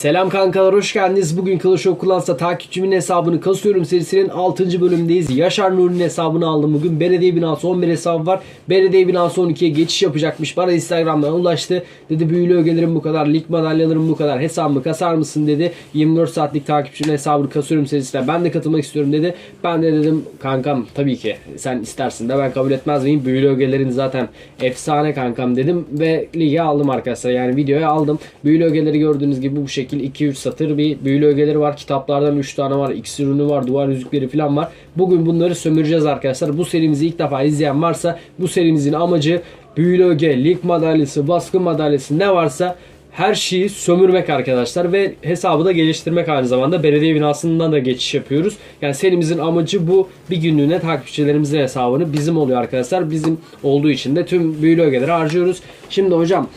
Selam kankalar hoş geldiniz. Bugün Clash of Clans'ta takipçimin hesabını kasıyorum serisinin 6. bölümündeyiz. Yaşar Nuri'nin hesabını aldım bugün. Belediye binası 11 hesabı var. Belediye binası 12'ye geçiş yapacakmış. Bana Instagram'dan ulaştı. Dedi büyülü ögelerim bu kadar, lig madalyalarım bu kadar. Hesabımı kasar mısın dedi. 24 saatlik takipçinin hesabını kasıyorum serisine. Ben de katılmak istiyorum dedi. Ben de dedim kankam tabii ki sen istersin de ben kabul etmez miyim? Büyülü ögelerin zaten efsane kankam dedim ve lige aldım arkadaşlar. Yani videoya aldım. Büyülü ögeleri gördüğünüz gibi bu şekil 2-3 satır bir büyülü ögeleri var. Kitaplardan 3 tane var. İksir ürünü var. Duvar yüzükleri falan var. Bugün bunları sömüreceğiz arkadaşlar. Bu serimizi ilk defa izleyen varsa bu serimizin amacı büyülü öge, lig madalyası, baskın madalyası ne varsa her şeyi sömürmek arkadaşlar ve hesabı da geliştirmek aynı zamanda belediye binasından da geçiş yapıyoruz. Yani serimizin amacı bu. Bir günlüğüne takipçilerimizin hesabını bizim oluyor arkadaşlar. Bizim olduğu için de tüm büyülü ögeleri harcıyoruz. Şimdi hocam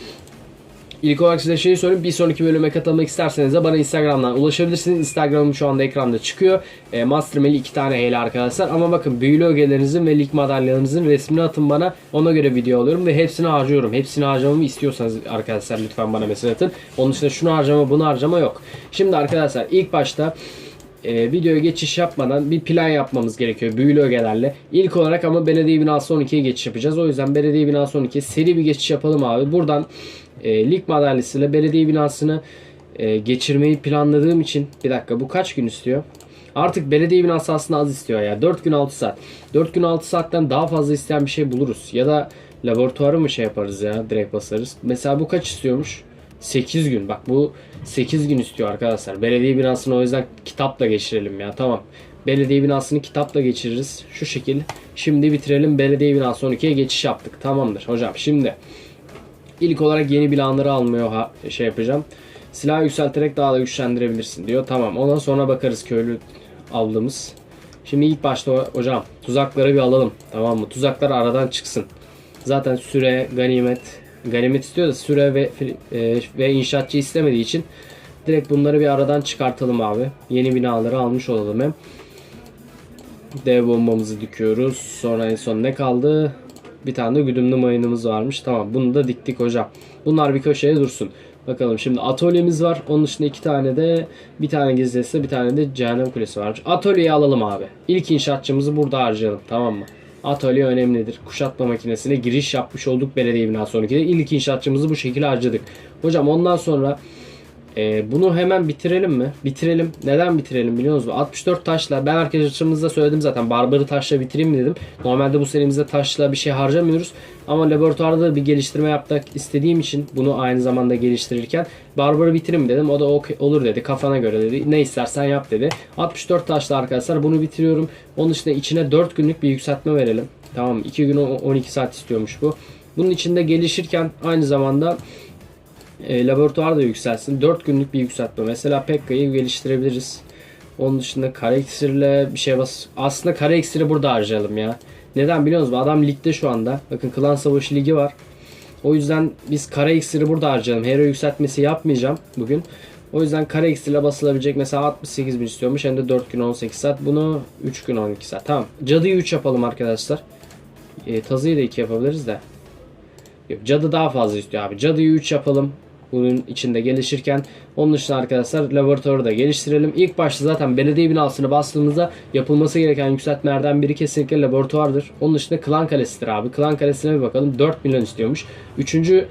İlk olarak size şeyi söyleyeyim. Bir sonraki bölüme katılmak isterseniz de bana Instagram'dan ulaşabilirsiniz. Instagram'ım şu anda ekranda çıkıyor. E, Master iki tane heyli arkadaşlar. Ama bakın büyülü ögelerinizin ve lig madalyanızın resmini atın bana. Ona göre video alıyorum ve hepsini harcıyorum. Hepsini harcamamı istiyorsanız arkadaşlar lütfen bana mesaj atın. Onun dışında şunu harcama bunu harcama yok. Şimdi arkadaşlar ilk başta e, videoya geçiş yapmadan bir plan yapmamız gerekiyor büyülü ögelerle. İlk olarak ama belediye binası 12'ye geçiş yapacağız. O yüzden belediye binası 12'ye seri bir geçiş yapalım abi. Buradan e, lig madalyasıyla belediye binasını e, geçirmeyi planladığım için bir dakika bu kaç gün istiyor? Artık belediye binası aslında az istiyor ya. 4 gün 6 saat. 4 gün 6 saatten daha fazla isteyen bir şey buluruz. Ya da laboratuvarı mı şey yaparız ya direkt basarız. Mesela bu kaç istiyormuş? 8 gün. Bak bu 8 gün istiyor arkadaşlar. Belediye binasını o yüzden kitapla geçirelim ya. Tamam. Belediye binasını kitapla geçiririz. Şu şekil. Şimdi bitirelim. Belediye binası 12'ye geçiş yaptık. Tamamdır hocam. Şimdi ilk olarak yeni bilanları almıyor ha şey yapacağım. Silah yükselterek daha da güçlendirebilirsin diyor. Tamam. Ondan sonra bakarız köylü aldığımız. Şimdi ilk başta ho- hocam tuzakları bir alalım. Tamam mı? Tuzaklar aradan çıksın. Zaten süre, ganimet, ganimet istiyor da süre ve e, ve inşaatçı istemediği için direkt bunları bir aradan çıkartalım abi. Yeni binaları almış olalım hem. Dev bombamızı dikiyoruz. Sonra en son ne kaldı? Bir tane de güdümlü mayınımız varmış. Tamam bunu da diktik hocam. Bunlar bir köşeye dursun. Bakalım şimdi atölyemiz var. Onun dışında iki tane de bir tane gizlisi bir tane de cehennem kulesi varmış. Atölyeyi alalım abi. İlk inşaatçımızı burada harcayalım tamam mı? Atölye önemlidir. Kuşatma makinesine giriş yapmış olduk belediye binası 12'de. İlk inşaatçımızı bu şekilde harcadık. Hocam ondan sonra e, bunu hemen bitirelim mi? Bitirelim. Neden bitirelim biliyor musunuz? 64 taşla ben arkadaşlarımızda söyledim zaten barbarı taşla bitireyim mi dedim. Normalde bu serimizde taşla bir şey harcamıyoruz. Ama laboratuvarda bir geliştirme yapmak istediğim için bunu aynı zamanda geliştirirken barbarı bitirim dedim. O da ok- olur dedi. Kafana göre dedi. Ne istersen yap dedi. 64 taşla arkadaşlar bunu bitiriyorum. Onun dışında içine 4 günlük bir yükseltme verelim. Tamam 2 gün o- 12 saat istiyormuş bu. Bunun içinde gelişirken aynı zamanda e, laboratuvar da yükselsin. 4 günlük bir yükseltme. Mesela Pekka'yı geliştirebiliriz. Onun dışında kara iksirle bir şey bas. Aslında kara iksiri burada harcayalım ya. Neden biliyor musunuz? Adam ligde şu anda. Bakın Klan Savaşı Ligi var. O yüzden biz kara iksiri burada harcayalım. Hero yükseltmesi yapmayacağım bugün. O yüzden kara iksirle basılabilecek mesela 68 bin istiyormuş. Hem de 4 gün 18 saat. Bunu 3 gün 12 saat. Tamam. Cadıyı 3 yapalım arkadaşlar. E, tazıyı da 2 yapabiliriz de. Yok, cadı daha fazla istiyor abi. Cadıyı 3 yapalım. Bunun içinde gelişirken. Onun dışında arkadaşlar laboratuvarı da geliştirelim. İlk başta zaten belediye binasını bastığımızda yapılması gereken yükseltmelerden biri kesinlikle laboratuvardır. Onun dışında klan kalesidir abi. Klan kalesine bir bakalım. 4 milyon istiyormuş. Üçüncü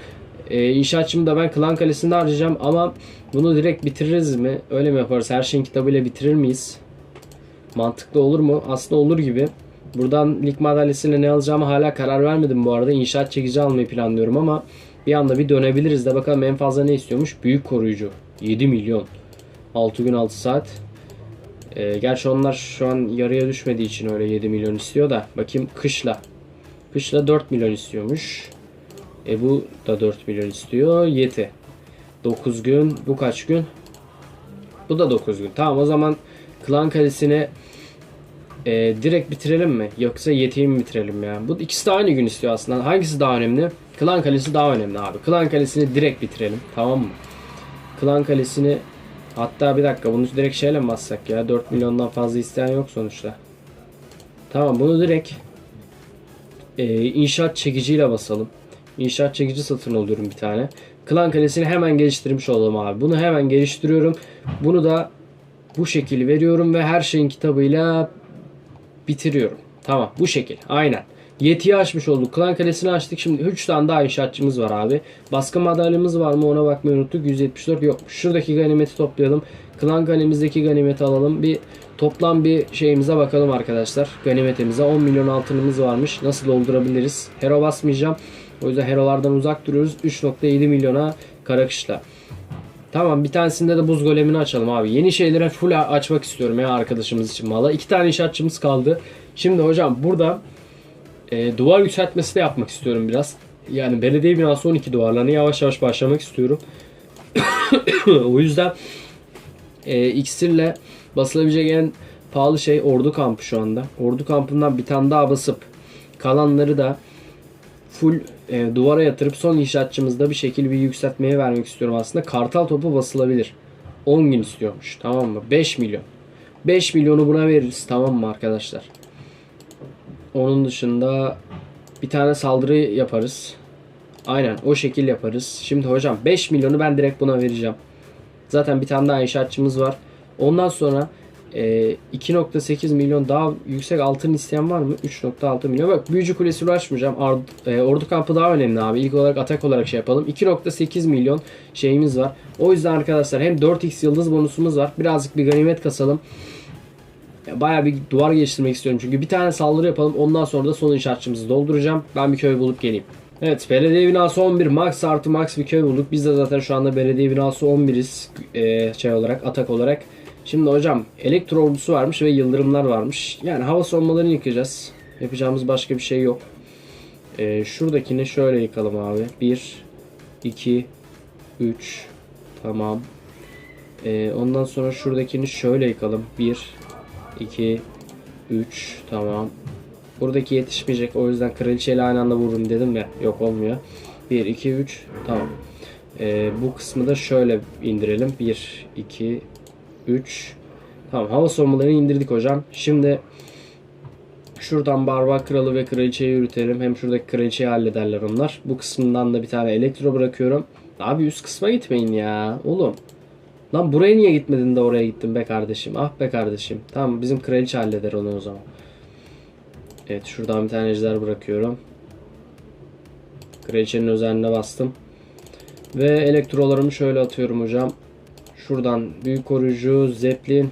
e, inşaatçımı da ben klan kalesinde harcayacağım ama bunu direkt bitiririz mi? Öyle mi yaparız? Her şeyin kitabıyla bitirir miyiz? Mantıklı olur mu? Aslında olur gibi. Buradan lig madalyasıyla ne alacağımı hala karar vermedim bu arada. İnşaat çekici almayı planlıyorum ama bir anda bir dönebiliriz de bakalım en fazla ne istiyormuş? Büyük koruyucu. 7 milyon. 6 gün 6 saat. Ee, gerçi onlar şu an yarıya düşmediği için öyle 7 milyon istiyor da. Bakayım kışla. Kışla 4 milyon istiyormuş. E bu da 4 milyon istiyor. Yeti. 9 gün. Bu kaç gün? Bu da 9 gün. Tamam o zaman Klan Kalesi'ne e, direkt bitirelim mi? Yoksa Yeti'yi mi bitirelim ya? Bu ikisi de aynı gün istiyor aslında. Hangisi daha önemli? Klan Kalesi daha önemli abi. Klan Kalesi'ni direkt bitirelim. Tamam mı? Klan Kalesi'ni hatta bir dakika bunu direkt şeyle mi bassak ya? 4 milyondan fazla isteyen yok sonuçta. Tamam bunu direkt e, inşaat çekiciyle basalım. İnşaat çekici satın alıyorum bir tane. Klan kalesini hemen geliştirmiş olalım abi. Bunu hemen geliştiriyorum. Bunu da bu şekil veriyorum ve her şeyin kitabıyla bitiriyorum. Tamam bu şekil. Aynen. Yetiyi açmış olduk. Klan kalesini açtık. Şimdi 3 tane daha inşaatçımız var abi. Baskın madalyamız var mı ona bakmayı unuttuk. 174 yok. Şuradaki ganimeti toplayalım. Klan kalemizdeki ganimeti alalım. Bir toplam bir şeyimize bakalım arkadaşlar. Ganimetimize 10 milyon altınımız varmış. Nasıl doldurabiliriz? Hero basmayacağım. O yüzden herolardan uzak duruyoruz. 3.7 milyona karakışla. Tamam bir tanesinde de buz golemini açalım abi. Yeni şeylere full açmak istiyorum ya arkadaşımız için valla. İki tane inşaatçımız kaldı. Şimdi hocam burada e, duvar yükseltmesi de yapmak istiyorum biraz. Yani belediye binası 12 duvarlarını yavaş yavaş başlamak istiyorum. o yüzden e, iksirle basılabilecek en pahalı şey ordu kampı şu anda. Ordu kampından bir tane daha basıp kalanları da full e, duvara yatırıp son inşaatçımızda bir şekil bir yükseltmeye vermek istiyorum aslında. Kartal topu basılabilir. 10 gün istiyormuş. Tamam mı? 5 milyon. 5 milyonu buna veririz. Tamam mı arkadaşlar? Onun dışında bir tane saldırı yaparız. Aynen o şekil yaparız. Şimdi hocam 5 milyonu ben direkt buna vereceğim. Zaten bir tane daha inşaatçımız var. Ondan sonra e, 2.8 milyon daha yüksek altın isteyen var mı? 3.6 milyon. Bak büyücü kulesi uğraşmayacağım. Ard, e, ordu kampı daha önemli abi. İlk olarak atak olarak şey yapalım. 2.8 milyon şeyimiz var. O yüzden arkadaşlar hem 4x yıldız bonusumuz var. Birazcık bir ganimet kasalım. Ya Bayağı bir duvar geliştirmek istiyorum çünkü bir tane saldırı yapalım ondan sonra da son inşaatçımızı dolduracağım. Ben bir köy bulup geleyim. Evet belediye binası 11 max artı max bir köy bulduk. Biz de zaten şu anda belediye binası 11'iz ee, şey olarak atak olarak. Şimdi hocam elektro ordusu varmış ve yıldırımlar varmış. Yani hava savunmalarını yıkacağız. Yapacağımız başka bir şey yok. Ee, şuradakini şöyle yıkalım abi. 1 2 3 Tamam. Ee, ondan sonra şuradakini şöyle yıkalım. 1 2 3 tamam. Buradaki yetişmeyecek. O yüzden kraliçeyle aynı anda vururum dedim ya. Yok olmuyor. 1 2 3 tamam. Ee, bu kısmı da şöyle indirelim. 1 2 3 Tamam hava savunmalarını indirdik hocam. Şimdi şuradan barbar kralı ve kraliçeyi yürütelim. Hem şuradaki kraliçeyi hallederler onlar. Bu kısmından da bir tane elektro bırakıyorum. Abi üst kısma gitmeyin ya. Oğlum. Lan buraya niye gitmedin de oraya gittin be kardeşim? Ah be kardeşim. Tamam bizim kraliçe halleder onu o zaman. Evet şuradan bir tane ejder bırakıyorum. Kraliçenin özeline bastım. Ve elektrolarımı şöyle atıyorum hocam. Şuradan büyük koruyucu, zeplin.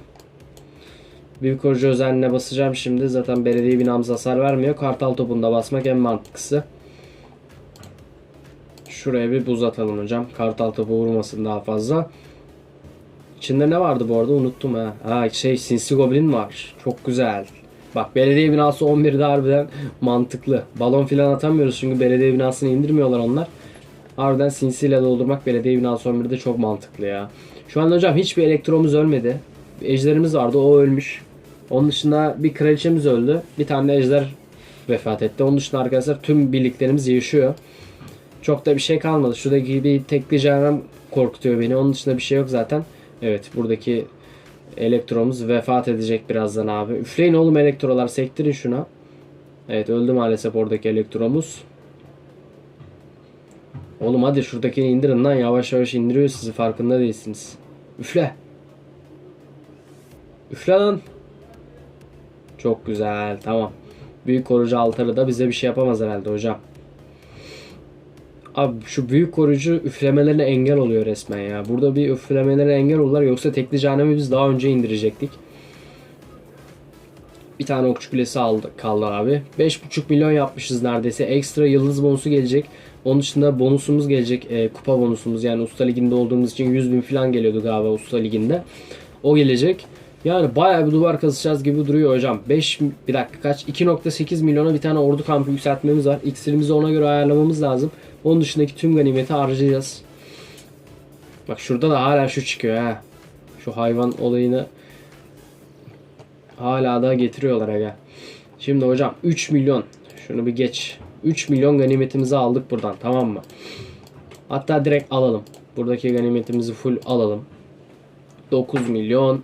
Büyük koruyucu özeline basacağım şimdi. Zaten belediye binamız hasar vermiyor. Kartal topunda basmak en mantıklısı. Şuraya bir buz atalım hocam. Kartal topu vurmasın daha fazla. İçinde ne vardı bu arada unuttum ha. Ha şey sinsi goblin var. Çok güzel. Bak belediye binası 11'de harbiden mantıklı. Balon filan atamıyoruz çünkü belediye binasını indirmiyorlar onlar. Harbiden sinsiyle doldurmak belediye binası 11'de çok mantıklı ya. Şu an hocam hiçbir elektromuz ölmedi. Ejderimiz vardı o ölmüş. Onun dışında bir kraliçemiz öldü. Bir tane de ejder vefat etti. Onun dışında arkadaşlar tüm birliklerimiz yaşıyor. Çok da bir şey kalmadı. Şuradaki bir tekli canım korkutuyor beni. Onun dışında bir şey yok zaten. Evet buradaki elektromuz vefat edecek birazdan abi. Üfleyin oğlum elektrolar sektirin şuna. Evet öldü maalesef oradaki elektromuz. Oğlum hadi şuradakini indirin lan yavaş yavaş indiriyor sizi farkında değilsiniz. Üfle. Üfle lan. Çok güzel tamam. Büyük koruyucu altarı da bize bir şey yapamaz herhalde hocam. Abi şu büyük koruyucu üflemelerine engel oluyor resmen ya. Burada bir üflemelerine engel olurlar yoksa tekli canemi biz daha önce indirecektik. Bir tane okçu kulesi aldı, kaldı abi. 5.5 milyon yapmışız neredeyse. Ekstra yıldız bonusu gelecek. Onun dışında bonusumuz gelecek. e, kupa bonusumuz yani Usta Ligi'nde olduğumuz için 100 bin falan geliyordu galiba Usta Ligi'nde. O gelecek. Yani bayağı bir duvar kazışacağız gibi duruyor hocam. 5 bir dakika kaç? 2.8 milyona bir tane ordu kampı yükseltmemiz var. İksirimizi ona göre ayarlamamız lazım. Onun dışındaki tüm ganimeti harcayacağız. Bak şurada da hala şu çıkıyor ha. Şu hayvan olayını hala da getiriyorlar aga. Şimdi hocam 3 milyon. Şunu bir geç. 3 milyon ganimetimizi aldık buradan tamam mı? Hatta direkt alalım. Buradaki ganimetimizi full alalım. 9 milyon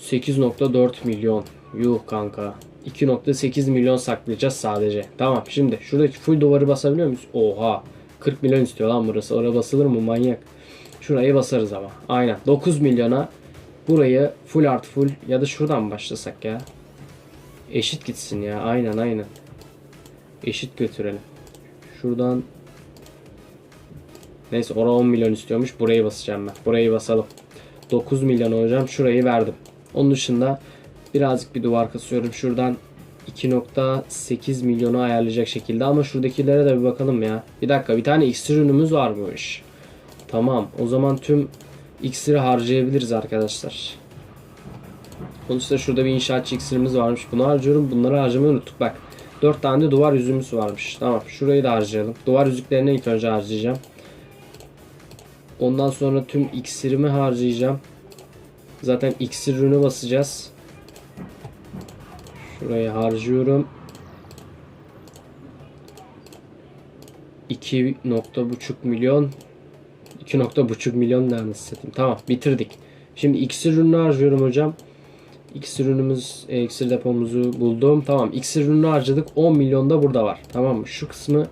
8.4 milyon. Yuh kanka. 2.8 milyon saklayacağız sadece. Tamam şimdi şuradaki full duvarı basabiliyor muyuz? Oha. 40 milyon istiyor lan burası. Oraya basılır mı manyak? Şurayı basarız ama. Aynen. 9 milyona burayı full art full ya da şuradan başlasak ya? Eşit gitsin ya. Aynen aynen. Eşit götürelim. Şuradan Neyse oraya 10 milyon istiyormuş. Burayı basacağım ben. Burayı basalım. 9 milyon hocam. Şurayı verdim. Onun dışında birazcık bir duvar kasıyorum. Şuradan 2.8 milyonu ayarlayacak şekilde ama şuradakilere de bir bakalım ya. Bir dakika bir tane iksir ürünümüz varmış. Tamam o zaman tüm iksiri harcayabiliriz arkadaşlar. Sonuçta şurada bir inşaatçı iksirimiz varmış. Bunu harcıyorum. Bunları harcamayı unuttuk. Bak 4 tane de duvar yüzüğümüz varmış. Tamam şurayı da harcayalım. Duvar yüzüklerini ilk önce harcayacağım. Ondan sonra tüm iksirimi harcayacağım. Zaten iksir ürünü basacağız. Şuraya harcıyorum. 2.5 milyon 2.5 milyon ne anasını satayım. Tamam bitirdik. Şimdi iksir ürünü harcıyorum hocam. İksir ürünümüz, e, iksir depomuzu buldum. Tamam iksir ürünü harcadık. 10 milyon da burada var. Tamam mı? Şu kısmı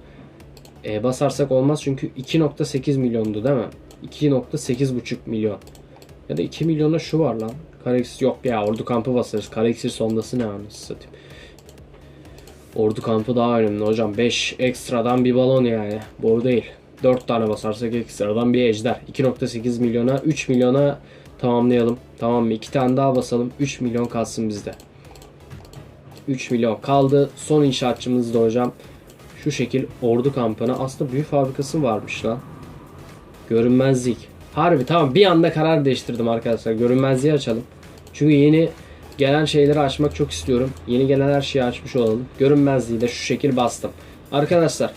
e, basarsak olmaz çünkü 2.8 milyondu değil mi? 2.8,5 milyon. Ya da 2 milyona şu var lan. Kareksir yok ya ordu kampı basarız. Kareksir sondası ne anasını satayım. Ordu kampı daha önemli hocam. 5 ekstradan bir balon yani. Bu değil. 4 tane basarsak ekstradan bir ejder. 2.8 milyona 3 milyona tamamlayalım. Tamam mı? 2 tane daha basalım. 3 milyon kalsın bizde. 3 milyon kaldı. Son inşaatçımız da hocam. Şu şekil ordu kampına. Aslında büyük fabrikası varmış lan. Görünmezlik. Harbi tamam bir anda karar değiştirdim arkadaşlar. Görünmezliği açalım. Çünkü yeni gelen şeyleri açmak çok istiyorum. Yeni gelen her şeyi açmış olalım. Görünmezliği de şu şekil bastım. Arkadaşlar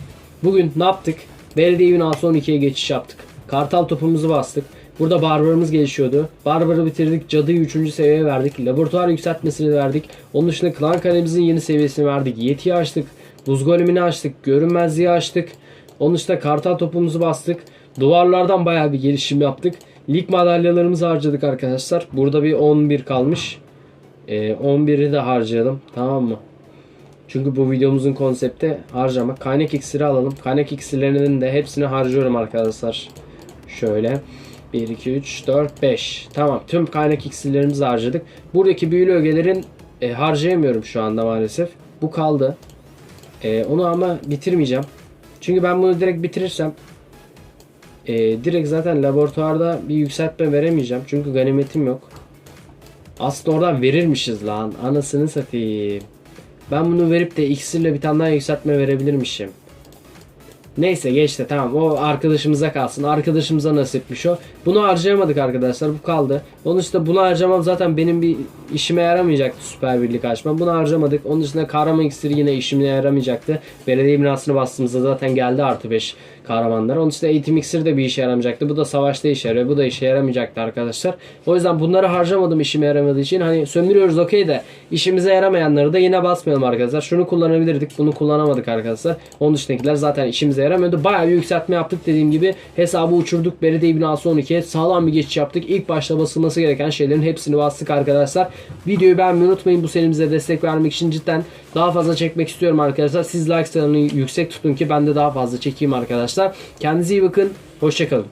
bugün ne yaptık? Belediye binası 12'ye geçiş yaptık. Kartal topumuzu bastık. Burada barbarımız gelişiyordu. Barbarı bitirdik. Cadıyı 3. seviyeye verdik. Laboratuvar yükseltmesini verdik. Onun dışında klan kalemizin yeni seviyesini verdik. Yetiyi açtık. Buz golemini açtık. Görünmezliği açtık. Onun dışında kartal topumuzu bastık. Duvarlardan bayağı bir gelişim yaptık. Lig madalyalarımızı harcadık arkadaşlar. Burada bir 11 kalmış. Ee, 11'i de harcayalım. Tamam mı? Çünkü bu videomuzun konsepti harcamak. Kaynak iksiri alalım. Kaynak iksirlerinin de hepsini harcıyorum arkadaşlar. Şöyle. 1, 2, 3, 4, 5. Tamam. Tüm kaynak iksirlerimizi harcadık. Buradaki büyülü ögelerin e, harcayamıyorum şu anda maalesef. Bu kaldı. E, onu ama bitirmeyeceğim. Çünkü ben bunu direkt bitirirsem e, direkt zaten laboratuvarda bir yükseltme veremeyeceğim. Çünkü ganimetim yok. Aslında oradan verirmişiz lan. Anasını satayım. Ben bunu verip de iksirle bir tane daha yükseltme verebilirmişim. Neyse geçti tamam o arkadaşımıza kalsın. Arkadaşımıza nasipmiş o. Bunu harcayamadık arkadaşlar bu kaldı. Onun dışında bunu harcamam zaten benim bir işime yaramayacaktı Süper Birlik açmam. Bunu harcamadık. Onun dışında kahraman iksiri yine işime yaramayacaktı. Belediye binasını bastığımızda zaten geldi artı 5 kahramanlar. Onun dışında eğitim iksiri de bir işe yaramayacaktı. Bu da savaşta işe yarıyor. Bu da işe yaramayacaktı arkadaşlar. O yüzden bunları harcamadım işime yaramadığı için. Hani sömürüyoruz okey de işimize yaramayanları da yine basmayalım arkadaşlar. Şunu kullanabilirdik. Bunu kullanamadık arkadaşlar. Onun dışındakiler zaten işimize yaramıyordu. Bayağı bir yükseltme yaptık dediğim gibi. Hesabı uçurduk. Belediye binası 12'ye sağlam bir geçiş yaptık. İlk başta basılması gereken şeylerin hepsini bastık arkadaşlar. Videoyu beğenmeyi unutmayın. Bu serimize destek vermek için cidden daha fazla çekmek istiyorum arkadaşlar. Siz like sayılarını yüksek tutun ki ben de daha fazla çekeyim arkadaşlar. Kendinize iyi bakın. Hoşçakalın.